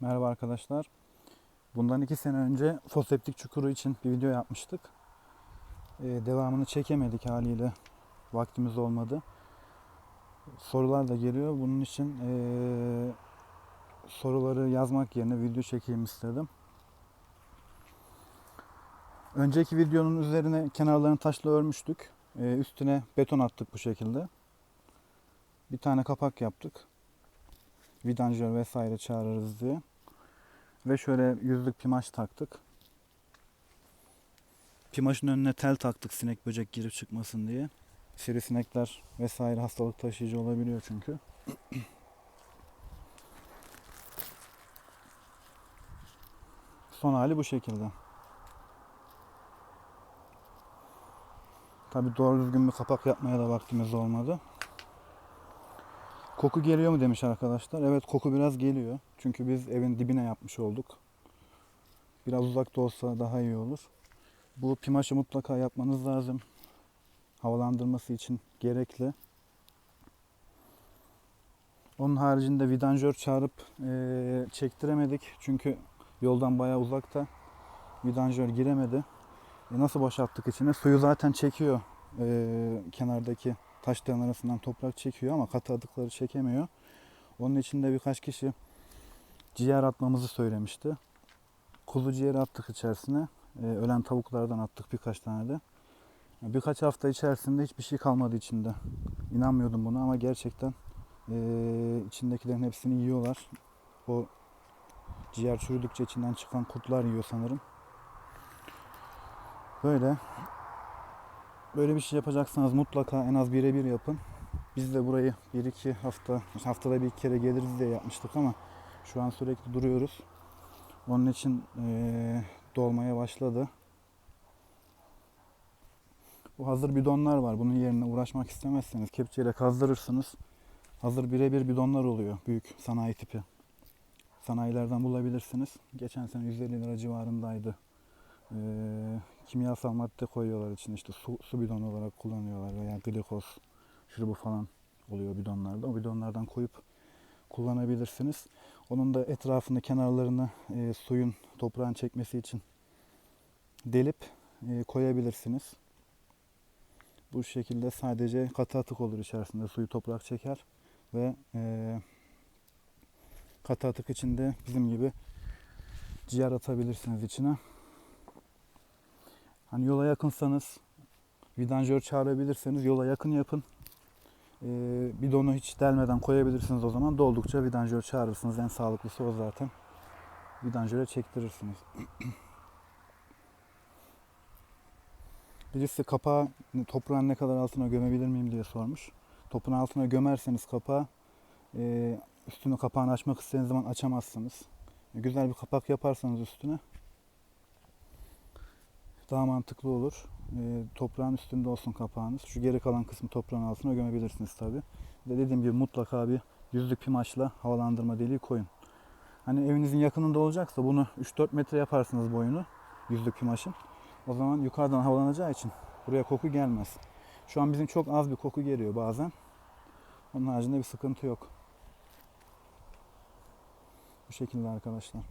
Merhaba arkadaşlar. Bundan iki sene önce foseptik çukuru için bir video yapmıştık. Ee, devamını çekemedik haliyle. Vaktimiz olmadı. Sorular da geliyor. Bunun için ee, soruları yazmak yerine video çekeyim istedim. Önceki videonun üzerine kenarlarını taşla örmüştük. Ee, üstüne beton attık bu şekilde. Bir tane kapak yaptık. Vidanjör vesaire çağırırız diye. Ve şöyle yüzlük pimaş taktık. Pimaşın önüne tel taktık sinek böcek girip çıkmasın diye. Sivrisinekler vesaire hastalık taşıyıcı olabiliyor çünkü. Son hali bu şekilde. Tabi doğru düzgün bir kapak yapmaya da vaktimiz olmadı. Koku geliyor mu demiş arkadaşlar. Evet koku biraz geliyor. Çünkü biz evin dibine yapmış olduk. Biraz uzakta olsa daha iyi olur. Bu pimaşı mutlaka yapmanız lazım. Havalandırması için gerekli. Onun haricinde vidanjör çağırıp eee, çektiremedik. Çünkü yoldan bayağı uzakta. Vidanjör giremedi. E, nasıl boşalttık içine? Suyu zaten çekiyor. eee, kenardaki taşların arasından toprak çekiyor ama katı adıkları çekemiyor. Onun için de birkaç kişi ciğer atmamızı söylemişti. Kuzu ciğeri attık içerisine. Ee, ölen tavuklardan attık birkaç tane de. Birkaç hafta içerisinde hiçbir şey kalmadı içinde. İnanmıyordum buna ama gerçekten ee, içindekilerin hepsini yiyorlar. O ciğer çürüdükçe içinden çıkan kurtlar yiyor sanırım. Böyle Böyle bir şey yapacaksanız mutlaka en az birebir yapın. Biz de burayı bir iki hafta, haftada bir kere geliriz diye yapmıştık ama şu an sürekli duruyoruz. Onun için eee, dolmaya başladı. Bu hazır bidonlar var. Bunun yerine uğraşmak istemezseniz kepçeyle kazdırırsınız. Hazır birebir bidonlar oluyor. Büyük sanayi tipi. Sanayilerden bulabilirsiniz. Geçen sene 150 lira civarındaydı. Ee, kimyasal madde koyuyorlar içine işte su, su bidonu olarak kullanıyorlar veya glikoz şurubu falan oluyor bidonlarda. O bidonlardan koyup kullanabilirsiniz. Onun da etrafını kenarlarını e, suyun toprağın çekmesi için delip e, koyabilirsiniz. Bu şekilde sadece katı atık olur içerisinde suyu toprak çeker ve e, katı atık içinde bizim gibi ciğer atabilirsiniz içine. Hani yola yakınsanız vidanjör çağırabilirseniz yola yakın yapın. Ee, bidonu hiç delmeden koyabilirsiniz o zaman. Doldukça vidanjör çağırırsınız. En sağlıklısı o zaten. Vidanjöre çektirirsiniz. Birisi kapağı toprağın ne kadar altına gömebilir miyim diye sormuş. Toprağın altına gömerseniz kapağı e, üstünü kapağını açmak istediğiniz zaman açamazsınız. Güzel bir kapak yaparsanız üstüne daha mantıklı olur. E, toprağın üstünde olsun kapağınız. Şu geri kalan kısmı toprağın altına gömebilirsiniz tabi. Ve dediğim gibi mutlaka bir yüzlük pimaçla havalandırma deliği koyun. Hani evinizin yakınında olacaksa bunu 3-4 metre yaparsınız boyunu yüzlük pimaşın. O zaman yukarıdan havalanacağı için buraya koku gelmez. Şu an bizim çok az bir koku geliyor bazen. Onun haricinde bir sıkıntı yok. Bu şekilde arkadaşlar.